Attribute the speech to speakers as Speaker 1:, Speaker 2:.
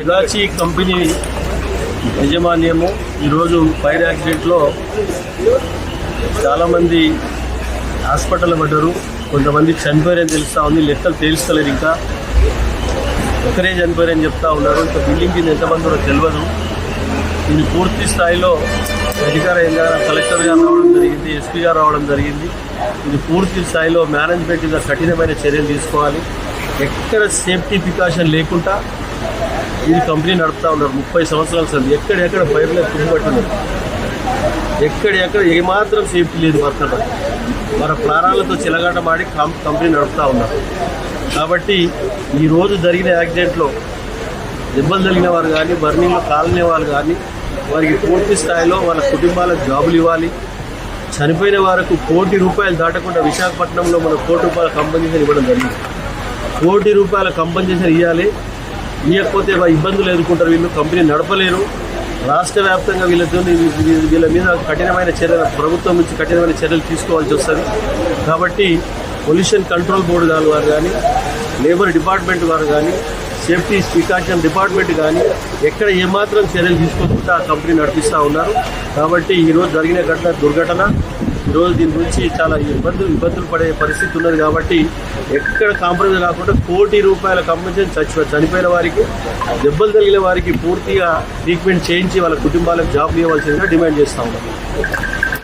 Speaker 1: హిదాచి company యజమాన్యము ఈరోజు fire యాక్సిడెంట్లో చాలామంది హాస్పిటల్ పడ్డారు. కొంతమంది చనిపోయారని తెలుస్తూ ఉంది. లెక్కలు తేల్చలేరు ఇంకా. ఒకరే చనిపోయారని చెప్తా ఉన్నారు. ఇంకా బిల్డింగ్ కింద ఎంతమంది ఉన్నారో తెలియదు ఇది పూర్తి స్థాయిలో అధికార యంత్రాంగం కలెక్టర్ గారు రావడం జరిగింది ఎస్పీ గారు రావడం జరిగింది. ఇది పూర్తి స్థాయిలో మేనేజ్మెంట్ మీద కఠినమైన చర్యలు తీసుకోవాలి. ఎక్కడ సేఫ్టీ ప్రికాషన్ లేకుండా ఈ కంపెనీ నడుపుతా ఉన్నారు. ముప్పై సంవత్సరాల సార్ ఎక్కడెక్కడ పైపులే తుమ్ముపట్టున్నారు ఎక్కడెక్కడ ఏమాత్రం సేఫ్టీ లేదు వర్కర్ మన ప్రాణాలతో చిలగాటమాడి కంపెనీ నడుపుతా ఉన్నారు. కాబట్టి ఈరోజు జరిగిన యాక్సిడెంట్లో దెబ్బలు తగిలిన వారు కానీ బర్నింగ్లో కాలనే వాళ్ళు కానీ వారికి పూర్తి స్థాయిలో వాళ్ళ కుటుంబాలకు జాబులు ఇవ్వాలి. చనిపోయిన వారికి కోటి రూపాయలు దాటకుండా విశాఖపట్నంలో మన కోటి రూపాయల కంపెనీషన్ ఇవ్వడం జరిగింది. కోటి రూపాయల కంపెన్సేషన్ ఇవ్వాలి. ఇవ్వకపోతే ఇబ్బందులు ఎదుర్కొంటారు. వీళ్ళు కంపెనీ నడపలేరు. రాష్ట్ర వ్యాప్తంగా వీళ్ళతో వీళ్ళ మీద కఠినమైన చర్యలు ప్రభుత్వం నుంచి కఠినమైన చర్యలు తీసుకోవాల్సి వస్తుంది. కాబట్టి పొల్యూషన్ కంట్రోల్ బోర్డు గారు వారు కానీ లేబర్ డిపార్ట్మెంట్ వారు కానీ సేఫ్టీ ప్రికాషన్ డిపార్ట్మెంట్ కానీ ఎక్కడ ఏమాత్రం చర్యలు తీసుకోకుండా ఆ కంపెనీ నడిపిస్తూ ఉన్నారు. కాబట్టి ఈరోజు జరిగిన ఘటన దుర్ఘటన ఈరోజు దీని గురించి చాలా ఇబ్బందులు ఇబ్బందులు పడే పరిస్థితి ఉన్నది కాబట్టి ఎక్కడ కాంప్రమైజ్ కాకుండా కోటి రూపాయల కంపెన్సేషన్ చచ్చి చనిపోయిన వారికి దెబ్బలు తగిలిన వారికి పూర్తిగా ట్రీట్మెంట్ చేయించి వాళ్ళ కుటుంబాలకు జాబ్ ఇవ్వాల్సిందిగా డిమాండ్ చేస్తా ఉన్నాం.